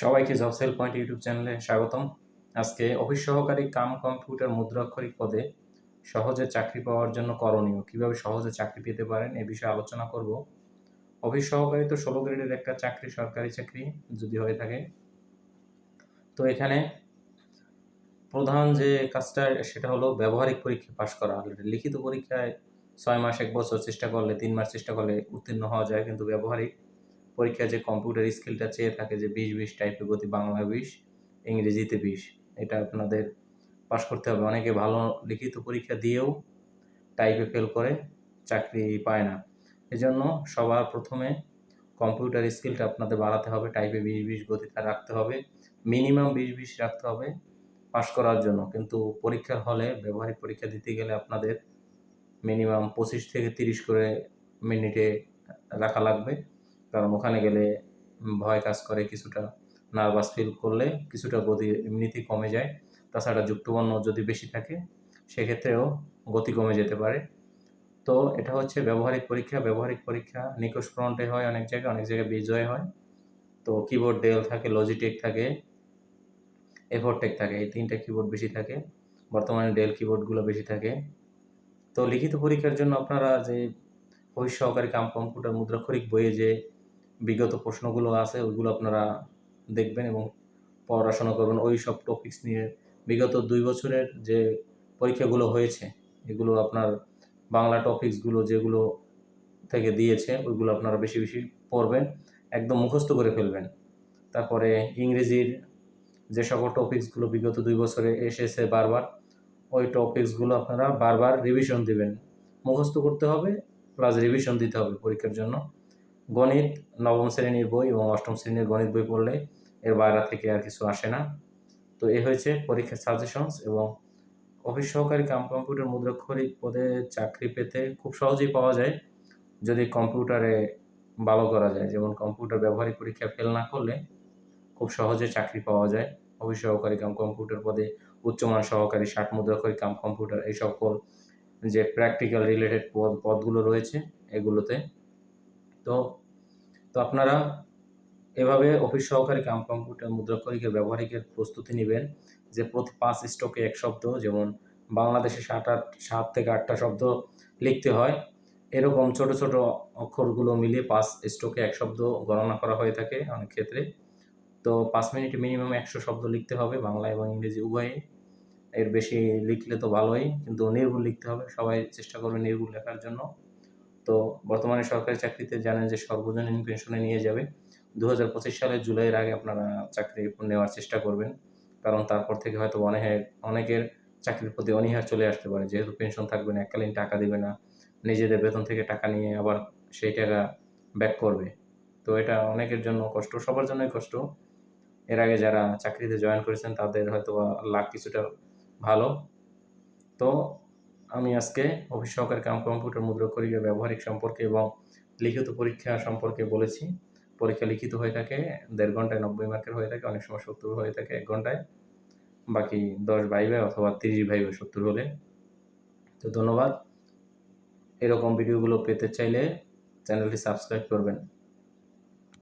সবাইকে job sell point YouTube চ্যানেলে স্বাগতম। আজকে অফিস সহকারী কাম কম্পিউটার মুদ্রাক্ষরিক পদে সহজে চাকরি পাওয়ার জন্য করণীয়, কীভাবে সহজে চাকরি পেতে পারেন এ বিষয়ে আলোচনা করব। অফিস সহকারী তো ষোলো গ্রেডের একটা চাকরি, সরকারি চাকরি যদি হয়ে থাকে। তো এখানে প্রধান যে কাজটা, সেটা হলো ব্যবহারিক পরীক্ষা পাশ করা। লিখিত পরীক্ষায় ছয় মাস, এক বছর চেষ্টা করলে, তিন মাস চেষ্টা করলে উত্তীর্ণ হওয়া যায়, কিন্তু ব্যবহারিক পরীক্ষায় যে কম্পিউটার স্কিলটা চেয়ে থাকে যে বিশ বিশ টাইপের গতি বাংলা বিশ, ইংরেজিতে বিশ, এটা আপনাদের পাশ করতে হবে। অনেকে ভালো লিখিত পরীক্ষা দিয়েও টাইপে ফেল করে, চাকরি পায় না। এজন্য সবার প্রথমে কম্পিউটার স্কিলটা আপনাদের বাড়াতে হবে টাইপে বিশ বিশ গতিটা রাখতে হবে। মিনিমাম বিশ বিশ রাখতে হবে পাশ করার জন্য। কিন্তু পরীক্ষার হলে, ব্যবহারিক পরীক্ষা দিতে গেলে আপনাদের মিনিমাম পঁচিশ থেকে তিরিশ করে মিনিটে রাখা লাগবে। কারণ ওখানে গেলে ভয় কাজ করে কিছুটা নার্ভাস ফিল করলে কিছুটা গতি এমনিতেই কমে যায়। তাছাড়া যুক্তবর্ণ যদি বেশি থাকে, সেক্ষেত্রেও গতি কমে যেতে পারে। তো এটা হচ্ছে ব্যবহারিক পরীক্ষা ব্যবহারিক পরীক্ষা, নিকোষ ফ্রন্টে হয় অনেক জায়গায় অনেক জায়গায় বিজয় হয়। তো কিবোর্ড ডেল থাকে লজিটেক থাকে এফোরটেক থাকে, এই তিনটা কিবোর্ড বেশি থাকে। বর্তমানে ডেল কিবোর্ডগুলো বেশি থাকে। তো লিখিত পরীক্ষার জন্য আপনারা যে ভবিষ্য সহকারী কাম কম্পিউটার মুদ্রাক্ষরিক বইয়ে যে বিগত প্রশ্নগুলো আছে ওইগুলো আপনারা দেখবেন এবং পড়াশোনা করবেন। ওই সব টপিকস নিয়ে বিগত দুই বছরের যে পরীক্ষাগুলো হয়েছে, এগুলো আপনার বাংলা টপিক্সগুলো যেগুলো থেকে দিয়েছে, ওইগুলো আপনারা বেশি বেশি পড়বেন, একদম মুখস্থ করে ফেলবেন। তারপরে ইংরেজির যে সকল টপিকসগুলো বিগত দুই বছরে এসেছে বারবার, ওই টপিক্সগুলো আপনারা বারবার রিভিশন দিবেন। মুখস্থ করতে হবে প্লাস রিভিশন দিতে হবে পরীক্ষার জন্য। গণিত নবম শ্রেণির বই এবং অষ্টম শ্রেণির গণিত বই পড়লে এর বাইরে থেকে আর কিছু আসে না। তো এ হয়েছে পরীক্ষার সাজেশনস এবং অফিস সহকারী কাম কম্পিউটার মুদ্রাক্ষরিক পদে চাকরি পেতে খুব সহজেই পাওয়া যায় যদি কম্পিউটারে ভালো করা যায়। যেমন কম্পিউটার ব্যবহারিক পরীক্ষা ফেল না করলে খুব সহজে চাকরি পাওয়া যায়। অফিস সহকারী কাম কম্পিউটার পদে উচ্চমান সহকারী ষাট মুদ্রাক্ষরিক কাম কম্পিউটার এই সকল যে প্র্যাকটিক্যাল রিলেটেড পদ, পদগুলো রয়েছে এগুলোতে তো তো আপনারা এভাবে অফিস সহকারী কাম কম্পিউটার মুদ্রাক্ষরিকের ব্যবহারিকের প্রস্তুতি নেবেন যে প্রতি পাঁচ স্টকে এক শব্দ, যেমন বাংলাদেশে সাত আট, সাত থেকে আটটা শব্দ লিখতে হয়। এরকম ছোট ছোট অক্ষরগুলো মিলিয়ে পাঁচ স্টকে এক শব্দ গণনা করা হয়ে থাকে অনেক ক্ষেত্রে। তো পাঁচ মিনিটে মিনিমাম একশো শব্দ লিখতে হবে বাংলা এবং ইংরেজি উভয়ে। এর বেশি লিখলে তো ভালোই, কিন্তু নির্ভুল লিখতে হবে। সবাই চেষ্টা করবে নির্ভুল লেখার জন্য। তো বর্তমানে সরকারি চাকরিতে জানেন যে সর্বজনীন পেনশনে নিয়ে যাবে দু হাজার পঁচিশ সালের জুলাইয়ের আগে আপনারা চাকরি নেওয়ার চেষ্টা করবেন। কারণ তারপর থেকে হয়তো অনেকের অনেকের চাকরির প্রতি অনীহার চলে আসতে পারে। যেহেতু পেনশন থাকবে না, এককালীন টাকা দেবে না, নিজেদের বেতন থেকে টাকা নিয়ে আবার সেই টাকা ব্যাক করবে। তো এটা অনেকের জন্য কষ্ট, সবার জন্যই কষ্ট। এর আগে যারা চাকরিতে জয়েন করেছেন তাদের হয়তো লাভ কিছুটা ভালো। তো আমি আজকে অফিস সহকারী কাম কম্পিউটার মুদ্রা মুদ্রাক্ষরিকের ব্যবহারিক সম্পর্কে এবং লিখিত পরীক্ষা সম্পর্কে বলেছি। পরীক্ষা লিখিত হয়ে থাকে, দেড় ঘন্টায় নব্বই মার্কের হয়ে থাকে, অনেক সময় সত্তর হয়ে থাকে এক ঘন্টায়। বাকি দশ ভাইবে অথবা তিরিশ ভাইবে সত্তর হলে। তো ধন্যবাদ। এরকম ভিডিওগুলো পেতে চাইলে চ্যানেলটি সাবস্ক্রাইব করবেন।